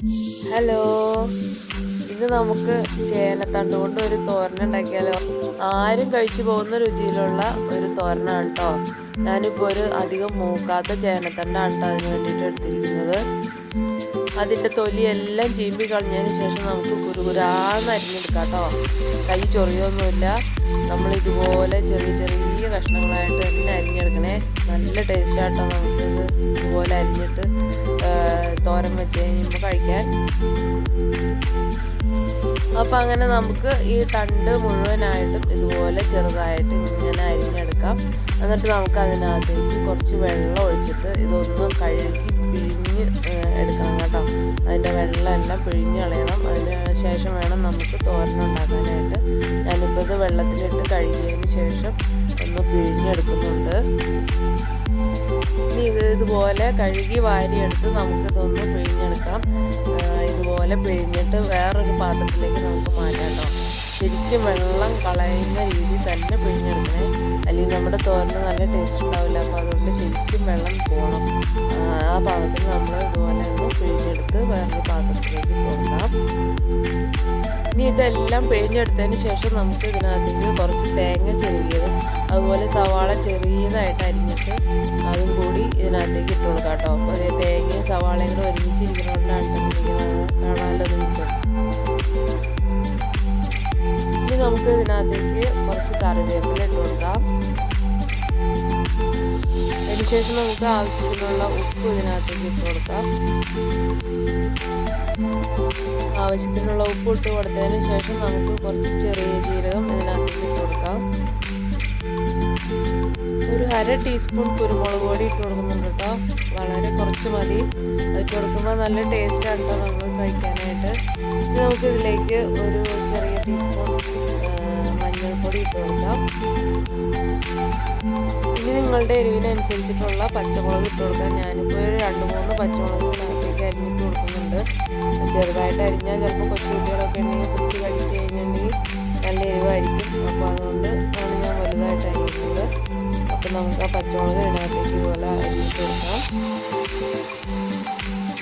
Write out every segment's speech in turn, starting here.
Hello. ഇന്ന് നമുക്ക് ചേനത്തണ്ട് കൊണ്ട് ഒരു തോരൻ ഉണ്ടാക്കിയാലോ? ആരും കഴിച്ചു പോകുന്ന രുചിയിലുള്ള ഒരു തോരനാണ് കേട്ടോ ഞാനിപ്പോൾ ഒരു അധികം മൂക്കാത്ത ചേനത്തണ്ടാണ് കേട്ടോ അതിന് വേണ്ടിയിട്ട് എടുത്തിരിക്കുന്നത്. അതിന്റെ തൊലിയെല്ലാം ചീമ്പി കളഞ്ഞതിന് ശേഷം നമുക്ക് കുരുകുരാന്ന് അരിഞ്ഞെടുക്കാം കേട്ടോ കൈ ചൊറിയൊന്നുമില്ല. നമ്മൾ ഇതുപോലെ ചെറിയ ചെറിയ കഷ്ണങ്ങളായിട്ട് തന്നെ അരിഞ്ഞെടുക്കണേ. നല്ല ടേസ്റ്റായിട്ടാണ് നമുക്കിത് ഇതുപോലെ അരിഞ്ഞിട്ട് തോരൻ വെച്ച് കഴിയുമ്പോൾ കഴിക്കാൻ. അപ്പം അങ്ങനെ നമുക്ക് ഈ തണ്ട് മുഴുവനായിട്ടും ഇതുപോലെ ചെറുതായിട്ട് ഇങ്ങനെ അരിഞ്ഞെടുക്കാം. എന്നിട്ട് നമുക്ക് അതിനകത്തേക്ക് കുറച്ച് വെള്ളം ഒഴിച്ചിട്ട് ഇതൊന്ന് കഴുകി പിഴിഞ്ഞ് വെള്ളമെല്ലാം പിഴിഞ്ഞ് കളയണം. അതിന് ശേഷം വേണം നമുക്ക് തോരനുണ്ടാക്കാനായിട്ട് ഞാനിപ്പോൾ ഇത് വെള്ളത്തിലിട്ട് കഴുകിയതിന് ശേഷം ഒന്ന് പിഴിഞ്ഞെടുക്കുന്നുണ്ട്. ഇനി ഇത് ഇതുപോലെ കഴുകി വാരിയെടുത്ത് നമുക്കിതൊന്ന് പിഴിഞ്ഞെടുക്കാം. ഇതുപോലെ പിഴിഞ്ഞിട്ട് വേറൊരു പാത്രത്തിലേക്ക് നമുക്ക് മാറ്റാം കേട്ടോ. ശരിക്കും വെള്ളം കളയുന്ന രീതി തന്നെ പിഴിഞ്ഞെടുക്കണേ. അല്ലെങ്കിൽ നമ്മുടെ തോരന് നല്ല ടേസ്റ്റ് ഉണ്ടാവില്ല. അപ്പോൾ അതുകൊണ്ട് ശരിക്കും വെള്ളം പോകണം ആ പാകത്തിൽ നമ്മൾ ഇതുപോലെ ഒന്ന് പിഴിഞ്ഞെടുത്ത് വേറൊരു പാത്രത്തിലേക്ക് കൊടുക്കാം ഇനി ഇതെല്ലാം പിഴിഞ്ഞെടുത്തതിന് ശേഷം നമുക്ക് ഇതിനകത്തേക്ക് കുറച്ച് തേങ്ങ ചെറിയത് അതുപോലെ സവാള ചെറിയതായിട്ട് അരിഞ്ഞിട്ട് അതും കൂടി ഇതിനകത്തേക്ക് ഇട്ട് കൊടുക്കാം കേട്ടോ. അപ്പോൾ അതേ തേങ്ങയും സവാളയും കൂടെ ഒരുമിച്ചിരിക്കുന്നതുകൊണ്ടാണ് കാണാമല്ലോ നിങ്ങൾക്ക് നമുക്ക് ഇതിനകത്തേക്ക് കുറച്ച് കറിവേപ്പില ഇട്ട് കൊടുക്കാം. അതിനുശേഷം നമുക്ക് ആവശ്യത്തിനുള്ള ഉപ്പ് ഇതിനകത്തേക്ക് ഇട്ട് കൊടുക്കാം. ആവശ്യത്തിനുള്ള ഉപ്പ് ഇട്ട് കൊടുത്തതിന് ശേഷം നമുക്ക് കുറച്ച് ചെറിയ ജീരകം ഇതിനകത്തേക്ക് ഇട്ട് കൊടുക്കാം. ഒരു അര ടീസ്പൂൺ കുരുമുളക് പൊടി ഇട്ട് കൊടുക്കുന്നുണ്ട് കേട്ടോ. വളരെ കുറച്ച് മതി. അതിട്ട് കൊടുക്കുമ്പോൾ നല്ല ടേസ്റ്റാണ് കേട്ടോ നമുക്ക് കഴിക്കാനായിട്ട്. ഇനി നമുക്ക് ഇതിലേക്ക് ഒരു ചെറിയ മഞ്ഞൾപ്പൊടി ഇട്ട് കൊടുക്കാം. ഇനി നിങ്ങളുടെ എരിവിനനുസരിച്ചിട്ടുള്ള പച്ചമുളക് ഇട്ട് കൊടുക്കാം. ഞാനിപ്പോൾ ഒരു രണ്ട് മൂന്ന് പച്ചമുളക് നാട്ടിലേക്ക് അരിഞ്ഞിട്ട് കൊടുക്കുന്നുണ്ട്. ചെറുതായിട്ട് അരിഞ്ഞാൽ ചിലപ്പോൾ കൊച്ചുകുട്ടികളൊക്കെ ഉണ്ടെങ്കിൽ കുത്തി കഴിച്ച് കഴിഞ്ഞിട്ടുണ്ടെങ്കിൽ നല്ല എരിവായിരിക്കും. അപ്പോൾ അതുകൊണ്ട് ആണ് ഞാൻ വലുതായിട്ട് അരിഞ്ഞിട്ടുള്ളത്. അപ്പം നമുക്ക് ആ പച്ചമുളക് ഇതിനകത്തേക്ക് ഇതുപോലെ അരിഞ്ഞിട്ട് കൊടുക്കാം.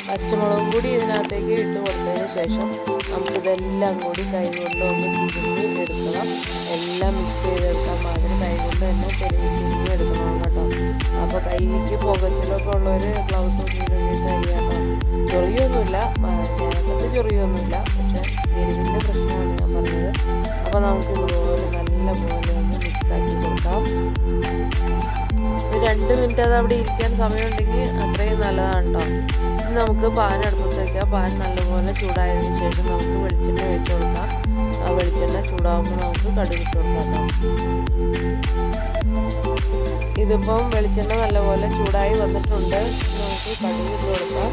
പച്ചമുളകും കൂടി ഇതിനകത്തേക്ക് ഇട്ട് കൊടുത്തതിന് ശേഷം നമുക്കിതെല്ലാം കൂടി കൈ കൊണ്ട് ഒന്ന് തിരിഞ്ഞ് എടുക്കണം. എല്ലാം മിക്സ് ചെയ്തെടുക്കാൻ മാതിരി കൈ കൊണ്ട് തന്നെ തിരിഞ്ഞ് തിരിഞ്ഞ് എടുക്കണം കേട്ടോ. അപ്പോൾ കൈക്ക് പുകച്ചിലൊക്കെ ഉള്ളവർ ബ്ലൗസ് ഉപയോഗിച്ചിട്ട് അരിയാട്ടോ ചൊറിയൊന്നുമില്ല. ചേർത്തിട്ട് ചൊറിയൊന്നുമില്ല. പക്ഷേ എരിവിന്റെ പ്രശ്നമാണ് ഞാൻ പറഞ്ഞത്. അപ്പോൾ നമുക്ക് ഇതുപോലെ നല്ല പോലെ ഒന്ന് മിക്സാക്കി കൊടുക്കാം. രണ്ട് മിനിറ്റ് അത് അവിടെ ഇരിക്കാൻ സമയമുണ്ടെങ്കിൽ അത്രയും നല്ലതാണ് കേട്ടോ ഇനി നമുക്ക് പാൻ അടുപ്പത്ത് വയ്ക്കാം പാൻ നല്ലപോലെ ചൂടായതിനു ശേഷം നമുക്ക് വെളിച്ചെണ്ണ ഒഴിച്ച് കൊടുക്കാം. ആ വെളിച്ചെണ്ണ ചൂടാകുമ്പോൾ നമുക്ക് കടുകിട്ട് കൊടുക്കാം ഇതിപ്പം വെളിച്ചെണ്ണ നല്ലപോലെ ചൂടായി വന്നിട്ടുണ്ട്. നമുക്ക് കടുക് കൊടുക്കാം.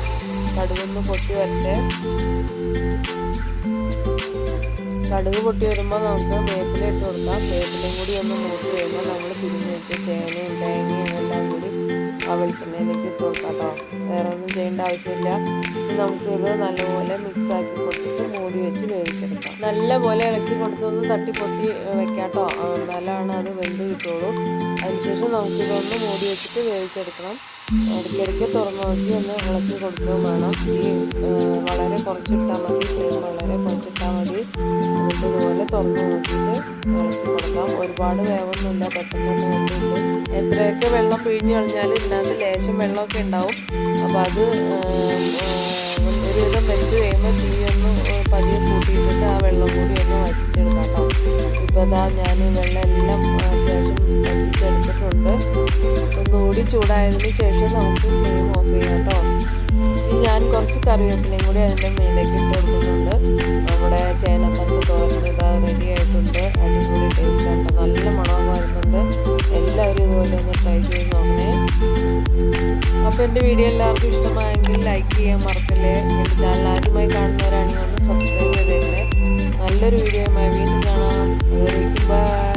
കടുകൊന്ന് പൊട്ടി വരട്ടെ. കടുക് പൊട്ടി വരുമ്പോൾ നമുക്ക് വേപ്പില ഇട്ട് കൊടുക്കാം. വേപ്പിലയും കൂടി ഒന്ന് നോക്കി വരുമ്പോൾ നമ്മൾ തിരിഞ്ഞ് വെച്ച് ചേനയും തേങ്ങയും എല്ലാം കൂടി ആ വെളിച്ചെണ്ണയിലേക്ക് ഇട്ട് കൊടുക്കാം കേട്ടോ വേറെ ഒന്നും ചെയ്യേണ്ട ആവശ്യമില്ല. നമുക്കിത് നല്ലപോലെ മിക്സ് ആക്കി കൊടുത്തിട്ട് മൂടി വെച്ച് വേവിച്ചെടുക്കാം. നല്ലപോലെ ഇളക്കി കൊടുത്തൊന്ന് തട്ടിപ്പൊത്തി വെക്കാം കേട്ടോ എന്നാലാണ് അത് വെന്ത് കിട്ടുള്ളൂ. അതിനുശേഷം നമുക്കിതൊന്ന് മൂടി വെച്ചിട്ട് വേവിച്ചെടുക്കണം. ഇടയ്ക്കിടയ്ക്ക് തുറന്നു നോക്കി ഒന്ന് ഇളക്കി കൊടുക്കുകയും വേണം. ഈ വളരെ കുറച്ചിട്ടാൽ മതി. തുറന്നു നോക്കിയിട്ട് ഇളക്കി കൊടുക്കാം ഒരുപാട് വേവൊന്നുമില്ല പെട്ടെന്ന് വെന്തിട്ട് എത്രയൊക്കെ വെള്ളം പിഴിഞ്ഞു കളഞ്ഞാൽ ഇതിനകത്ത് ലേശം വെള്ളമൊക്കെ ഉണ്ടാവും. അപ്പോൾ അത് ഒരുവിധം വെച്ച് കഴിയുമ്പോൾ തീ ഒന്ന് പതിയെ കൂട്ടിയിട്ടിട്ട് ആ വെള്ളം കൂടി ഒന്ന് വറ്റിച്ചെടുക്കാം കേട്ടോ ഇപ്പോൾ ഇതാ ഞാൻ വെള്ളം എല്ലാം അത്യാവശ്യം വറ്റിച്ചെടുത്തിട്ടുണ്ട്. ഒന്നുകൂടി ചൂടായതിന് ശേഷം നമുക്ക് ഫ്ലെയിം ഓഫ് ചെയ്യാം കേട്ടോ ഞാൻ കുറച്ച് കറിവേപ്പിലയും കൂടി അതിന്റെ മേലേക്ക് ഇട്ട് കൊടുക്കുന്നുണ്ട്. നമ്മുടെ ചേനത്തണ്ട് ആണ് നല്ല മണം വരുന്നുണ്ട് എല്ലാവരും ഇതുപോലെ ഒന്ന് ട്രൈ ചെയ്ത് നോക്കണേ അപ്പോൾ എന്റെ വീഡിയോ എല്ലാവർക്കും ഇഷ്ടമായെങ്കിൽ ലൈക്ക് ചെയ്യാൻ മറക്കല്ലേ എന്റെ ചാനൽ ആദ്യമായി കാണുന്നവരാണെങ്കിൽ ഒന്ന് സബ്സ്ക്രൈബ് ചെയ്തേക്കണേ നല്ലൊരു വീഡിയോയുമായി വീണ്ടും കാണാം ബൈ